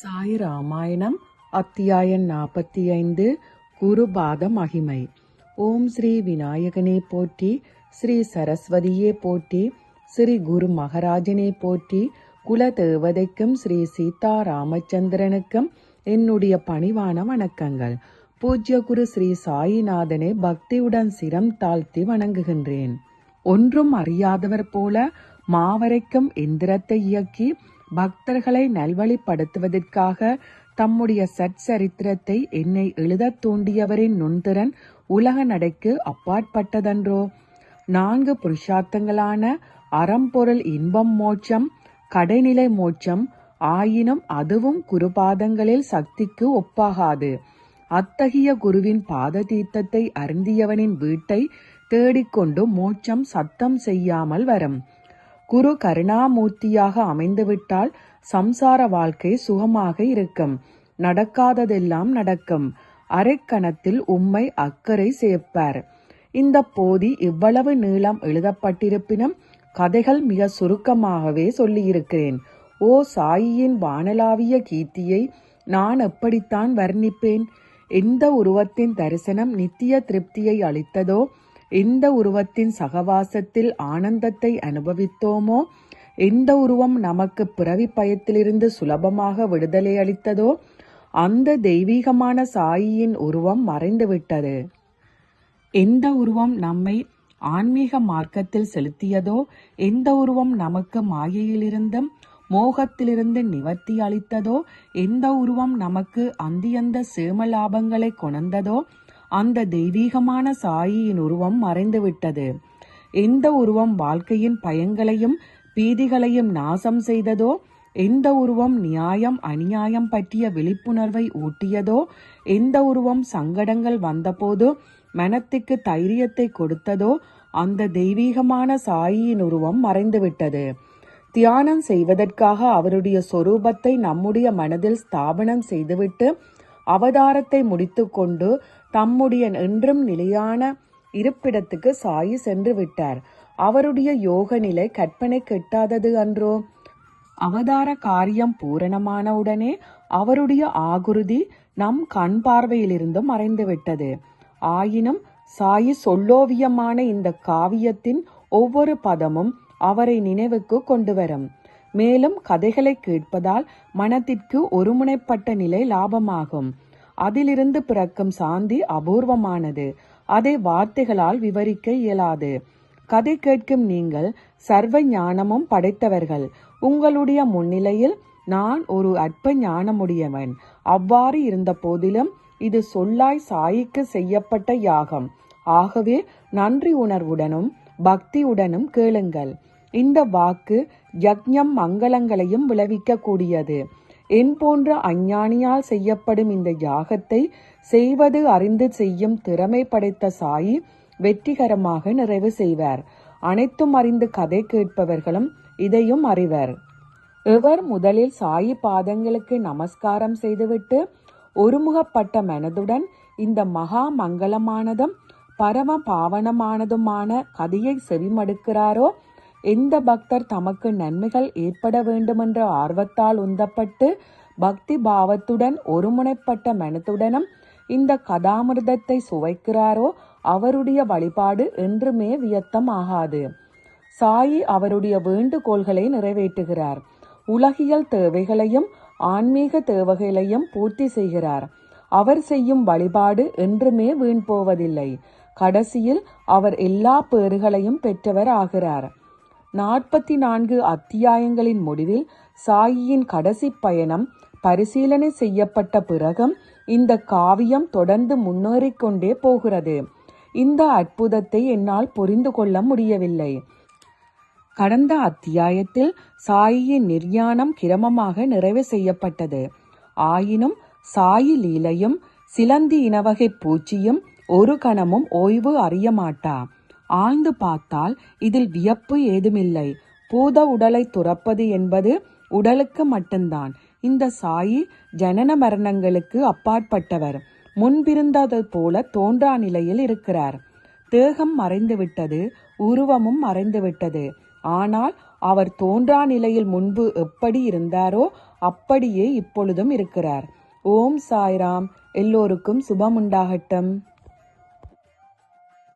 சாய் ராமாயணம் அத்தியாயம் நாற்பத்தி ஐந்து குருபாத மகிமை. ஓம் ஸ்ரீ விநாயகனே போற்றி ஸ்ரீ சரஸ்வதியே போற்றி ஸ்ரீ குரு மகராஜனே போற்றி குல தேவதைக்கும் ஸ்ரீ சீதா ராமச்சந்திரனுக்கும் என்னுடைய பணிவான வணக்கங்கள். பூஜ்ய குரு ஸ்ரீ சாயிநாதனை பக்தியுடன் சிரம் தாழ்த்தி வணங்குகின்றேன். ஒன்றும் அறியாதவர் போல மாவரைக்கும் எந்திரத்தை இயக்கி பக்தர்களை நல்வழிப்படுத்துவதற்காக தம்முடைய சச்சரித்திரத்தை என்னை எழுதத் தூண்டியவரின் நுண்திறன் உலக நடைக்கு அப்பாற்பட்டதன்றோ? நான்கு புருஷார்த்தங்களான அறம்பொருள் இன்பம் மோட்சம் கடைநிலை மோட்சம் ஆயினும் அதுவும் குருபாதங்களில் சக்திக்கு ஒப்பாகாது. அத்தகைய குருவின் பாத தீர்த்தத்தை அருந்தியவனின் வீட்டை தேடிக்கொண்டு மோட்சம் சத்தம் செய்யாமல் வரும். குரு கருணாமூர்த்தியாக அமைந்துவிட்டால் சம்சார வாழ்க்கை சுகமாக இருக்கும். நடக்காததெல்லாம் நடக்கும். அரைக்கணத்தில் உம்மை அக்கறை சேர்ப்பார். இந்த போதி இவ்வளவு நீளம் எழுதப்பட்டிருப்பினும் கதைகள் மிக சுருக்கமாகவே சொல்லியிருக்கிறேன். ஓ சாயியின் வானலாவிய கீர்த்தியை நான் எப்படித்தான் வர்ணிப்பேன்? எந்த உருவத்தின் தரிசனம் நித்திய திருப்தியை அளித்ததோ எந்த உருவத்தின் சகவாசத்தில் ஆனந்தத்தை அனுபவித்தோமோ எந்த உருவம் நமக்கு பிறவி பயத்திலிருந்து சுலபமாக விடுதலை அளித்ததோ அந்த தெய்வீகமான சாயியின் உருவம் மறைந்துவிட்டது. எந்த உருவம் நம்மை ஆன்மீக மார்க்கத்தில் செலுத்தியதோ எந்த உருவம் நமக்கு மாயையிலிருந்தும் மோகத்திலிருந்து நிவர்த்தி அளித்ததோ எந்த உருவம் நமக்கு அந்தியந்த சேம லாபங்களை கொணர்ந்ததோ அந்த தெய்வீகமான சாயியின் உருவம் மறைந்துவிட்டது. எந்த உருவம் வாழ்க்கையின் பயங்களையும் பீதிகளையும் நாசம் செய்ததோ எந்த உருவம் நியாயம் அநியாயம் பற்றிய விழிப்புணர்வை ஊட்டியதோ எந்த உருவம் சங்கடங்கள் வந்தபோது மனத்துக்கு தைரியத்தை கொடுத்ததோ அந்த தெய்வீகமான சாயியின் உருவம் மறைந்துவிட்டது. தியானம் செய்வதற்காக அவருடைய சொரூபத்தை நம்முடைய மனதில் ஸ்தாபனம் செய்துவிட்டு அவதாரத்தை முடித்துக்கொண்டு தம்முடைய என்றும் நிலையான இருப்பிடத்துக்கு சாயி சென்று விட்டார். அவருடைய யோக நிலை கற்பனை கெட்டாதது அன்றோ? அவதார காரியம் பூரணமானவுடனே அவருடைய ஆகுருதி நம் கண் பார்வையிலிருந்து மறைந்துவிட்டது. ஆயினும் சாயி சொல்லோவியமான இந்த காவியத்தின் ஒவ்வொரு பதமும் அவரை நினைவுக்கு கொண்டு வரும் மேலும் கதைகளை கேட்பதால் மனத்திற்கு ஒருமுனைப்பட்ட நிலை லாபமாகும். அதிலிருந்து பிறக்கும் சாந்தி அபூர்வமானது. அதை வார்த்தைகளால் விவரிக்க இயலாது. கதை கேட்கும் நீங்கள் சர்வ ஞானமும் படைத்தவர்கள். உங்களுடைய முன்னிலையில் நான் ஒரு அற்ப ஞானமுடையவன். அவ்வாறு இருந்த போதிலும் இது சொல்லாய் சாய்க்கு செய்யப்பட்ட யாகம். ஆகவே நன்றி உணர்வுடனும் பக்தியுடனும் கேளுங்கள். இந்த வாக்கு யக்ஞம் மங்களங்களையும் விளைவிக்க கூடியது என் போன்ற அஞ்ஞானியால் செய்யப்படும் இந்த யாகத்தை செய்வது அறிந்து செய்யும் திறமை படைத்த சாயி வெற்றிகரமாக நிறைவு செய்வார். அனைத்தும் அறிந்து கதை கேட்பவர்களும் இதையும் அறிவர். எவர் முதலில் சாயி பாதங்களுக்கு நமஸ்காரம் செய்துவிட்டு ஒருமுகப்பட்ட மனதுடன் இந்த மகா மங்களமானதும் பரம பாவனமானதுமான கதையை செவிமடுக்கிறாரோ எந்த பக்தர் தமக்கு நன்மைகள் ஏற்பட வேண்டுமென்ற ஆர்வத்தால் உந்தப்பட்டு பக்தி பாவத்துடன் ஒருமுனைப்பட்ட மனத்துடனும் இந்த கதாமிர்தத்தை சுவைக்கிறாரோ அவருடைய வழிபாடு என்றுமே வியத்தம் ஆகாது. சாயி அவருடைய வேண்டுகோள்களை நிறைவேற்றுகிறார். உலகியல் தேவைகளையும் ஆன்மீக தேவைகளையும் பூர்த்தி செய்கிறார். அவர் செய்யும் வழிபாடு என்றுமே வீண் போவதில்லை. கடைசியில் அவர் எல்லா பேறுகளையும் பெற்றவர் ஆகிறார். நாற்பத்தி நான்கு அத்தியாயங்களின் முடிவில் சாயியின் கடைசி பயணம் பரிசீலனை செய்யப்பட்ட பிறகும் இந்த காவியம் தொடர்ந்து முன்னேறிக்கொண்டே போகிறது. இந்த அற்புதத்தை என்னால் புரிந்து கொள்ள முடியவில்லை. கடந்த அத்தியாயத்தில் சாயியின் நிர்யாணம் கிரமமாக நிறைவு செய்யப்பட்டது. ஆயினும் சாயி லீலையும் சிலந்தி இனவகை பூச்சியும் ஒரு கணமும் ஓய்வு அறிய மாட்டா ஆழ்ந்து பார்த்தால் இதில் வியப்பு ஏதுமில்லை. பூத உடலை துறப்பது என்பது உடலுக்கு மட்டும்தான். இந்த சாயி ஜனன மரணங்களுக்கு அப்பாற்பட்டவர். முன்பிருந்தது போல தோன்றா நிலையில் இருக்கிறார். தேகம் மறைந்துவிட்டது உருவமும் மறைந்துவிட்டது. ஆனால் அவர் தோன்றா நிலையில் முன்பு எப்படி இருந்தாரோ அப்படியே இப்பொழுதும் இருக்கிறார். ஓம் சாய்ராம். எல்லோருக்கும் சுபம் உண்டாகட்டும்